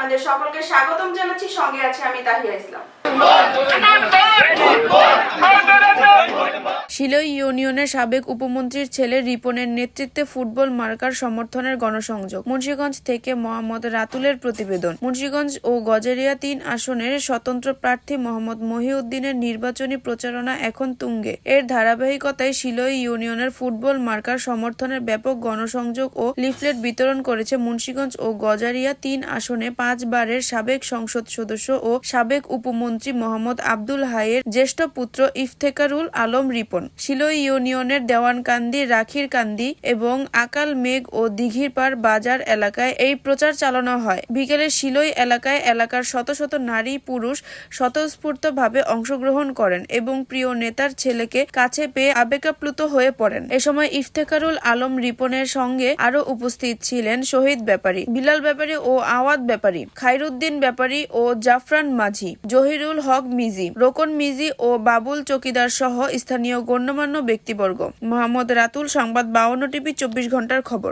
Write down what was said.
আপনাদের সকলকে স্বাগতম জানাচ্ছি। সঙ্গে আছে আমি তাহিয়া ইসলাম। শিলই ইউনিয়নের সাবেক উপমন্ত্রীর ছেলে রিপনের নেতৃত্বে ফুটবল মার্কার সমর্থনের গণসংযোগ। মুন্সিগঞ্জ থেকে মোহাম্মদ রাতুলের প্রতিবেদন। মুন্সিগঞ্জ ও গজেরিয়া তিন আসনের স্বতন্ত্র প্রার্থী মোহাম্মদ মহিউদ্দিনের নির্বাচনী প্রচারণা এখন তুঙ্গে। এর ধারাবাহিকতায় শিলই ইউনিয়নের ফুটবল মার্কার সমর্থনের ব্যাপক গণসংযোগ ও লিফলেট বিতরণ করেছে মুন্সিগঞ্জ ও গজারিয়া তিন আসনে পাঁচবারের সাবেক সংসদ সদস্য ও সাবেক উপমন্ত্রী মোহাম্মদ আব্দুল হাইয়ের জ্যেষ্ঠ পুত্র ইফতেকারুল আলম রিপন। শিলই ইউনিয়নের দেওয়ানকান্দি, রাখিরকান্দি এবং আকাল মেঘ ও দিঘিরপাড় বাজার এলাকায় এই প্রচার চালানো হয়। বিকেলে শিলই এলাকায় এলাকার শত শত নারী, পুরুষ স্বতঃস্ফূর্তভাবে অংশগ্রহণ করেন এবং প্রিয় নেতার ছেলেকে কাছে পেয়ে আবেগাপ্লুত হয়ে পড়েন। এ সময় ইফতেখারুল আলম রিপনের সঙ্গে আরও উপস্থিত ছিলেন শহীদ ব্যাপারী, বিলাল ব্যাপারী ও আওয়াদ ব্যাপারী খাইরুদ্দিন ব্যাপারী ও জাফরান মাঝি, জহিরুল হক মিজি, রোকন মিজি ও বাবুল চকিদার সহ স্থানীয় গণ্যমান্য ব্যক্তিবর্গ। মোহাম্মদ রাতুল সংবাদ বাউন্ন টিভি চব্বিশ ঘণ্টার খবর।